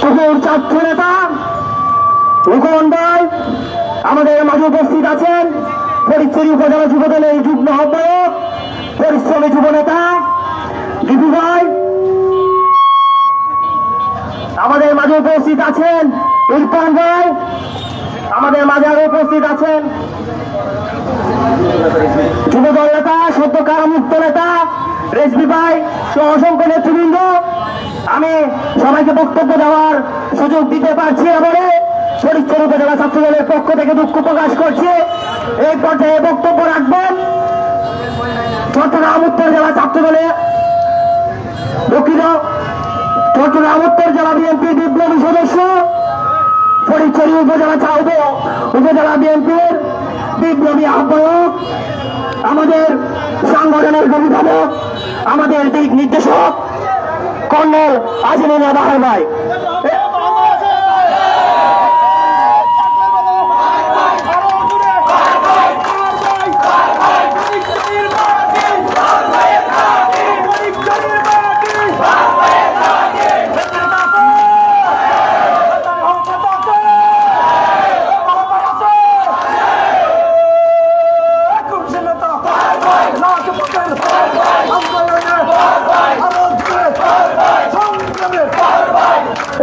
পুকুর ছাত্র নেতা ভাই, আমাদের মাঝে উপস্থিত আছেন। ফরিদপুরি উপজেলা যুবদলের যুগ্ম আহ্বায়ক, পরিশ্রমী যুব নেতা, দিদি ভাই। আমাদের মাঝে উপস্থিত আছেন ইরফান ভাই। আমাদের মাঝে উপস্থিত আছেন যুবদল নেতা, সদ্য কারামুক্ত নেতা রেসবি ভাই, সহ অসংখ্য নেতৃবৃন্দ। আমি সবাইকে বক্তব্য দেওয়ার সুযোগ দিতে পারছি না বলে ফরিদপুর উপজেলা ছাত্র দলের পক্ষ থেকে দুঃখ প্রকাশ করছি। এই পর্যায়ে বক্তব্য রাখবেন চট্টগ্রাম উত্তর জেলা ছাত্র দলের দক্ষিণ চট্টগ্রাম উত্তর জেলা বিএনপির বিপ্লবী সদস্য ফরিদপুর উপজেলা চাউদ উপজেলা বিএনপির বিপ্লবী আহ্বায়ক, আমাদের সংগঠনের অভিভাবক, আমাদের দিক নির্দেশক কর্নেল আজিমুল্লাহ বাহার ভাই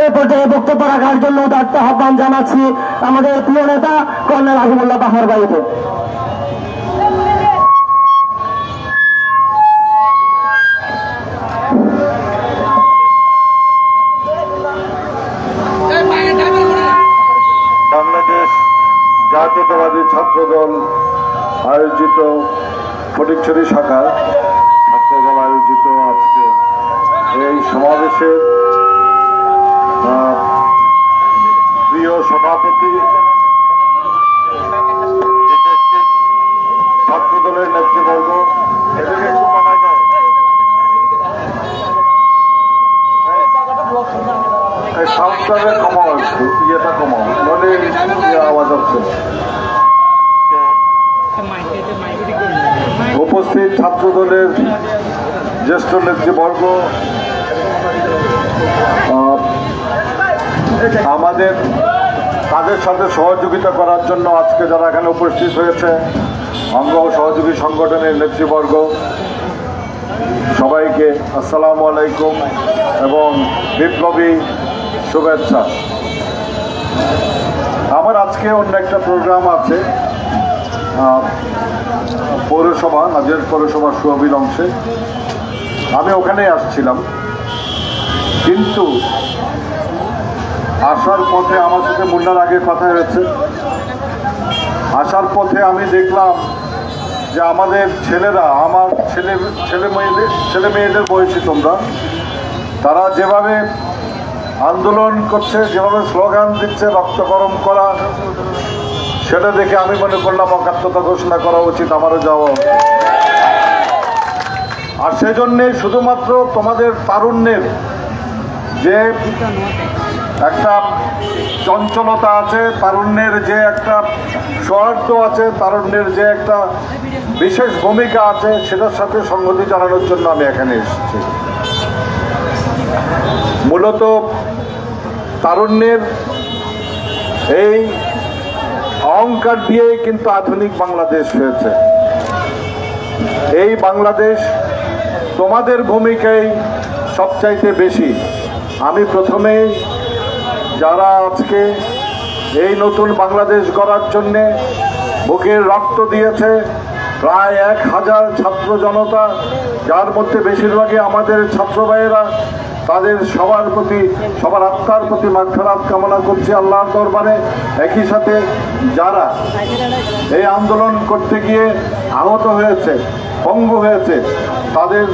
এই পর্যায়ে বক্তব্য রাখার জন্য উদার্ত আহ্বান জানাচ্ছি আমাদের প্রিয় নেতা কর্নেল আজিমুল্লাহ বাহার ভাইকে। বাংলাদেশ জাতীয়তাবাদী ছাত্রদল আয়োজিত ফটিকছড়ি শাখার ছাত্রদল আয়োজিত আজকে এই সমাবেশে সভাপতি, ছাত্রদলের নেতৃবর্গ, এদেরকে একটু দাও। এই সাউন্ডটারে কমাও একটু, ইয়েটা কমাও নলে ইয়ে আওয়াজ হচ্ছে উপস্থিত ছাত্রদলের জ্যেষ্ঠ নেতৃবর্গ আমাদের তাদের সাথে সহযোগিতা করার জন্য আজকে যারা এখানে উপস্থিত হয়েছে অঙ্গ সহযোগী সংগঠনের নেতৃবর্গ, সবাইকে আসসালামু আলাইকুম এবং বিপ্লবী শুভেচ্ছা। আমার আজকে অন্য একটা প্রোগ্রাম আছে পৌরসভা, নাজির পৌরসভা সুয়াবিল অংশে আমি ওখানেই আসছিলাম, কিন্তু আসার পথে আমার সাথে মুন্নার আগে কথা হয়েছে। আসার পথে আমি দেখলাম যে আমাদের ছেলেরা, আমার ছেলে ছেলে মেয়েদের ছেলে মেয়েদের বয়সী তোমরা। তারা যেভাবে আন্দোলন করছে, যেভাবে স্লোগান দিচ্ছে রক্ত গরম করা, সেটা দেখে আমি মনে করলাম অকাত্যতা ঘোষণা করা উচিত আমারও যাওয়া আর সেজন্যে শুধুমাত্র তোমাদের তারুণ্যের যে একটা চঞ্চলতা আছে, তারুণ্যের যে একটা সৌহার্দ্য আছে, তারুণ্যের যে একটা বিশেষ ভূমিকা আছে, সেটার সাথে সংগতি জানানোর জন্য আমি এখানে এসেছি। মূলত তারুণ্যের এই অহংকার দিয়েই কিন্তু আধুনিক বাংলাদেশ হয়েছে। এই বাংলাদেশ তোমাদের ভূমিকাই সবচাইতে বেশি। আমি প্রথমেই যারা আজকে এই নতুন বাংলাদেশ গড়ার জন্যে বুকের রক্ত দিয়েছে, প্রায় এক হাজার ছাত্র জনতা, যার মধ্যে বেশিরভাগই আমাদের ছাত্র ভাইয়েরা, তাদের সবার প্রতি, সবার আত্মার প্রতি মাগফেরাত কামনা করছি আল্লাহর দরবারে। একই সাথে যারা এই আন্দোলন করতে গিয়ে আহত হয়েছে, পঙ্গু হয়েছে, তাদের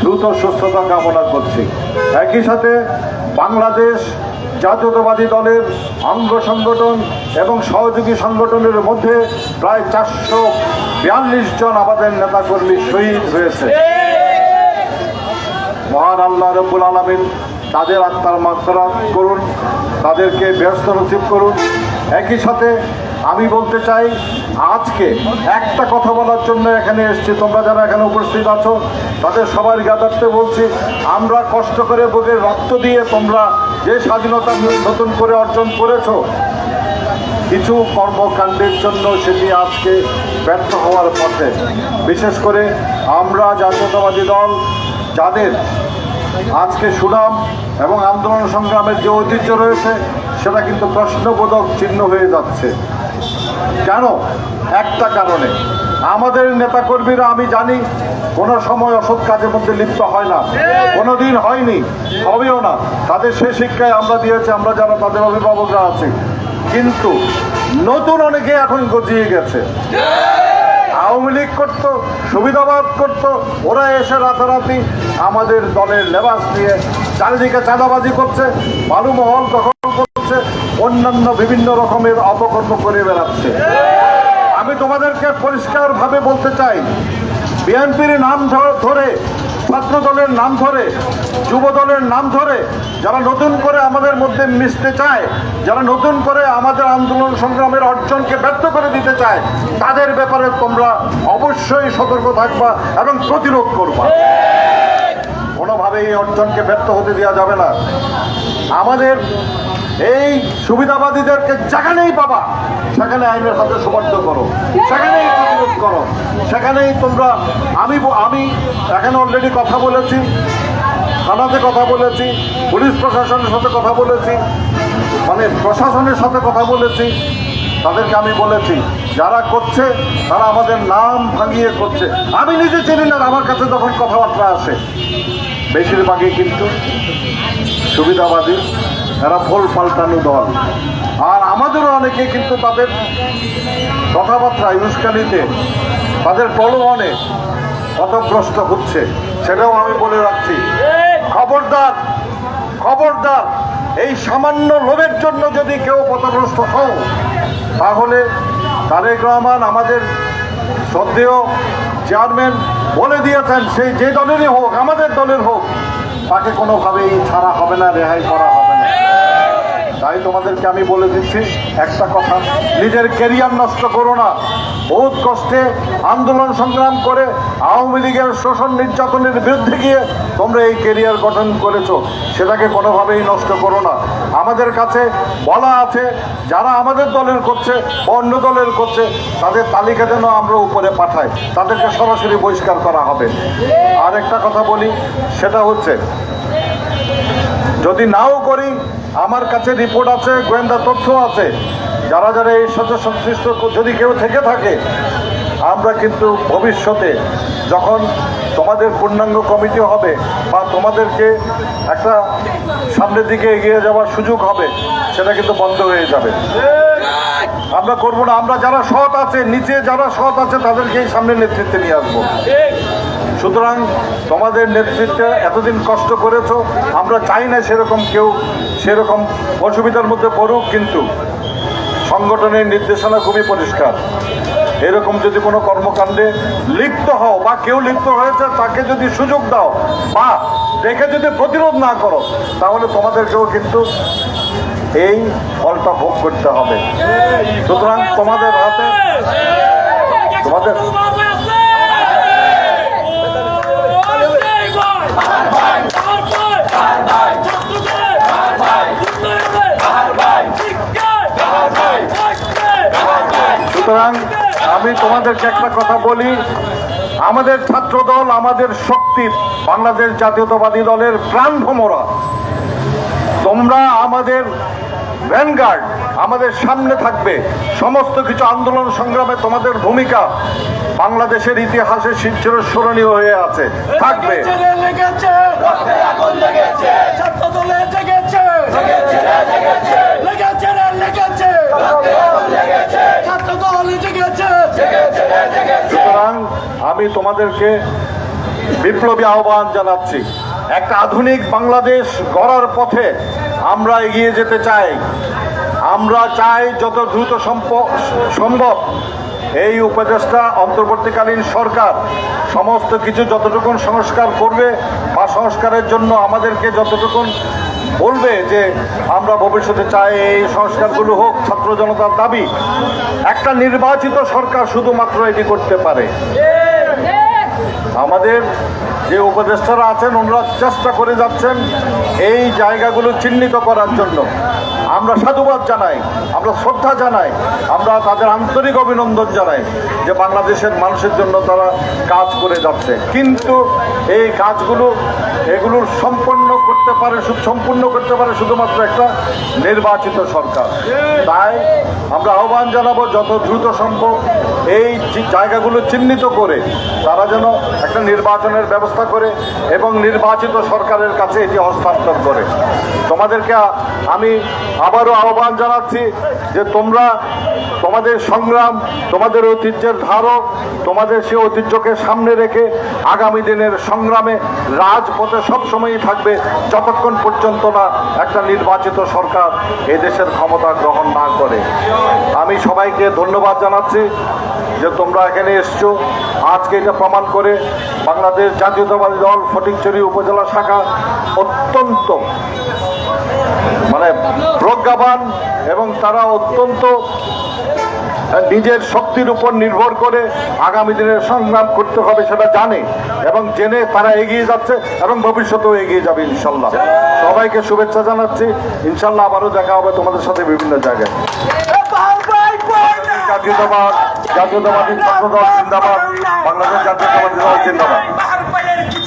দ্রুত সুস্থতা কামনা করছি। একই সাথে বাংলাদেশ জাতীয়তাবাদী দলের অঙ্গ সংগঠন এবং সহযোগী সংগঠনের মধ্যে প্রায় চারশো বিয়াল্লিশ জন আমাদের নেতাকর্মী শহীদ হয়েছে। মহান আল্লাহ রব্বুল আলমিন তাদের আত্মার মাত্রা করুন, তাদেরকে ব্যস্ত নসিব করুন। একই সাথে আমি বলতে চাই, আজকে একটা কথা বলার জন্য এখানে এসেছি। তোমরা যারা এখানে উপস্থিত আছো, তাদের সবার জ্ঞাতার্থে বলছি, আমরা কষ্ট করে বুকের রক্ত দিয়ে তোমরা যে স্বাধীনতা নতুন করে অর্জন করেছ, কিছু কর্মকাণ্ডের জন্য সেটি আজকে ব্যর্থ হওয়ার পথে। বিশেষ করে আমরা জাতীয়তাবাদী দল, যাদের আজকে সুনাম এবং আন্দোলন সংগ্রামের যে ঐতিহ্য রয়েছে, সেটা কিন্তু প্রশ্নবোধক চিহ্ন হয়ে যাচ্ছে। কেন? একটা কারণে। আমাদের নেতাকর্মীরা, আমি জানি, কোনো সময় অসৎ কাজের মধ্যে লিপ্ত হয় না। কোনো দিন হয়নি, হবেও না। তাদের সে শিক্ষায় আমরা দিয়েছি, আমরা যারা তাদের অভিভাবকরা আছি। কিন্তু নতুন অনেকে এখন গজিয়ে গেছে। আওয়ামী লীগ করতো, সুবিধাবাদ করতো, ওরা এসে রাতারাতি আমাদের দলের লেবাস নিয়ে চারিদিকে চাঁদাবাজি করছে। বালুমহল দখল করছে অন্যান্য বিভিন্ন রকমের অপকর্ম করে বেড়াচ্ছে। আমি তোমাদেরকে পরিষ্কারভাবে বলতে চাই, বিএনপির নাম ধরে, ছাত্র দলের নাম ধরে, যুব দলের নাম ধরে, যারা নতুন করে আমাদের মধ্যে মিশতে চায়, যারা নতুন করে আমাদের আন্দোলন সংগ্রামের অর্জনকে ব্যর্থ করে দিতে চায়, তাদের ব্যাপারে তোমরা অবশ্যই সতর্ক থাকবা এবং প্রতিরোধ করবা। কোনোভাবেই এই অর্জনকে ব্যর্থ হতে দেওয়া যাবে না। আমাদের এই সুবিধাবাদীদেরকে যেখানেই পাবা, সেখানে আইনের হাতে সুবদ্ধ করো। সেখানেই প্রতিরোধ করো। সেখানেই তোমরা, আমি আমি এখানে অলরেডি কথা বলেছি, থানাতে কথা বলেছি, পুলিশ প্রশাসনের সাথে কথা বলেছি মানে প্রশাসনের সাথে কথা বলেছি, তাদেরকে আমি বলেছি, যারা করছে, তারা আমাদের নাম ভাঙিয়ে করছে। আমি নিজে চিনি না, আমার কাছে যখন কথাবার্তা আসে, বেশিরভাগই কিন্তু সুবিধাবাদী। এরা ভোল পাল্টানো দল। আর আমাদেরও অনেকে কিন্তু তাদের কথাবার্তায় উস্কানিতে, তাদের প্রলোভনে পথভ্রষ্ট হচ্ছে। সেটাও আমি বলে রাখছি। খবরদার খবরদার, এই সামান্য লোভের জন্য যদি কেউ পথভ্রষ্ট হও, তাহলে তারেক রহমান আমাদের শ্রদ্ধেয় চেয়ারম্যান বলে দিয়েছেন সেই যে দলেরই হোক, আমাদের দলের হোক, তাকে কোনোভাবেই ছাড়া হবে না, রেহাই করা হবে তাই তোমাদেরকে আমি বলে দিচ্ছি, একটা কথা, নিজের কেরিয়ার নষ্ট করো না। বহুত কষ্টে আন্দোলন সংগ্রাম করে আওয়ামী লীগের শোষণ নির্যাতনের বিরুদ্ধে গিয়ে তোমরা এই কেরিয়ার গঠন করেছ। সেটাকে কোনোভাবেই নষ্ট করো না। আমাদের কাছে বলা আছে, যারা আমাদের দলের করছে অন্য দলের করছে, তাদের তালিকা যেন আমরা উপরে পাঠাই। তাদেরকে সরাসরি বহিষ্কার করা হবে। আর একটা কথা বলি, সেটা হচ্ছে, যদি নাও করি আমার কাছে রিপোর্ট আছে, গোয়েন্দা তথ্য আছে। যারা যারা এর সাথে সংশ্লিষ্ট যদি কেউ থেকে থাকে, আমরা কিন্তু ভবিষ্যতে যখন তোমাদের পূর্ণাঙ্গ কমিটি হবে বা তোমাদেরকে একটা সামনের দিকে এগিয়ে যাওয়ার সুযোগ হবে, সেটা কিন্তু বন্ধ হয়ে যাবে। আমরা করব না। আমরা যারা সৎ আছে, নিচে যারা সৎ আছে তাদেরকেই সামনে নেতৃত্বে নিয়ে আসব। সুতরাং তোমাদের নেতৃত্বে এতদিন কষ্ট করেছ, আমরা চাই না সেরকম কেউ সেরকম অসুবিধার মধ্যে পড়ুক, কিন্তু সংগঠনের নির্দেশনা খুবই পরিষ্কার। এরকম যদি কোনো কর্মকাণ্ডে লিপ্ত হও বা কেউ লিপ্ত হয়েছে, তাকে যদি সুযোগ দাও বা দেখে যদি প্রতিরোধ না করো, তাহলে তোমাদেরকেও কিন্তু এই ফলটা ভোগ করতে হবে। সুতরাং তোমাদের হাতে তোমাদের সুতরাং আমি তোমাদেরকে একটা কথা বলি আমাদের ছাত্র দল আমাদের শক্তি বাংলাদেশ জাতীয়তাবাদী দলের প্রাণ ভোমরা তোমরা আমাদের ভ্যানগার্ড আমাদের সামনে থাকবে সমস্ত কিছু আন্দোলন সংগ্রামে তোমাদের ভূমিকা বাংলাদেশের ইতিহাসে শিরচির স্মরণীয় হয়ে আছে থাকবে লেগেছে ছাত্র দল জেগেছে সুতরাং আমি তোমাদেরকে বিপ্লবী আহ্বান জানাচ্ছি। একটা আধুনিক বাংলাদেশ গড়ার পথে আমরা এগিয়ে যেতে চাই। আমরা চাই যত দ্রুত সম্ভব এই উপদেষ্টা অন্তর্বর্তীকালীন সরকার সমস্ত কিছু যতটুকুন সংস্কার করবে বা সংস্কারের জন্য আমাদেরকে যতটুকুন বলবে যে আমরা ভবিষ্যতে চাই এই সংস্কারগুলো হোক, ছাত্র জনতার দাবি, একটা নির্বাচিত সরকার শুধুমাত্র এটি করতে পারে। আমাদের যে উপদেষ্টারা আছেন, ওনারা চেষ্টা করে যাচ্ছেন এই জায়গাগুলো চিহ্নিত করার জন্য। আমরা সাধুবাদ জানাই, আমরা শ্রদ্ধা জানাই, আমরা তাদের আন্তরিক অভিনন্দন জানাই যে বাংলাদেশের মানুষের জন্য তারা কাজ করে যাচ্ছে। কিন্তু এই কাজগুলো এগুলোর সম্পন্ন করতে পারে সম্পূর্ণ করতে পারে শুধুমাত্র একটা নির্বাচিত সরকার। তাই আমরা আহ্বান জানাব যত দ্রুত সম্ভব এই জায়গাগুলো চিহ্নিত করে তারা যেন একটা নির্বাচনের ব্যবস্থা করে এবং নির্বাচিত সরকারের কাছে এটি হস্তান্তর করে। তোমাদেরকে আমি আবারও আহ্বান জানাচ্ছি যে তোমরা তোমাদের সংগ্রাম, তোমাদের ঐতিহ্যের ধারক, তোমাদের সে ঐতিহ্যকে সামনে রেখে আগামী দিনের সংগ্রামে রাজপথে সবসময়ই থাকবে, যতক্ষণ পর্যন্ত না একটা নির্বাচিত সরকার এই দেশের ক্ষমতা গ্রহণ না করে। আমি সবাইকে ধন্যবাদ জানাচ্ছি। যে তোমরা এখানে এসছো, আজকে এটা প্রমাণ করে বাংলাদেশ জাতীয়তাবাদী দল ফটিকছড়ি উপজেলা শাখা অত্যন্ত মানে প্রজ্ঞাবান এবং তারা অত্যন্ত নিজের শক্তির উপর নির্ভর করে আগামী দিনের সংগ্রাম করতে হবে সেটা জানে এবং জেনে তারা এগিয়ে যাচ্ছে এবং ভবিষ্যতেও এগিয়ে যাবে ইনশাল্লাহ। সবাইকে শুভেচ্ছা জানাচ্ছি। ইনশাল্লাহ আবারও দেখা হবে তোমাদের সাথে বিভিন্ন জায়গায়। জাতীয়তাবাদ জাতীয়তাবাদী ছাত্রদল জিন্দাবাদ বাংলাদেশ জাতীয়তাবাদী দল জিন্দাবাদ।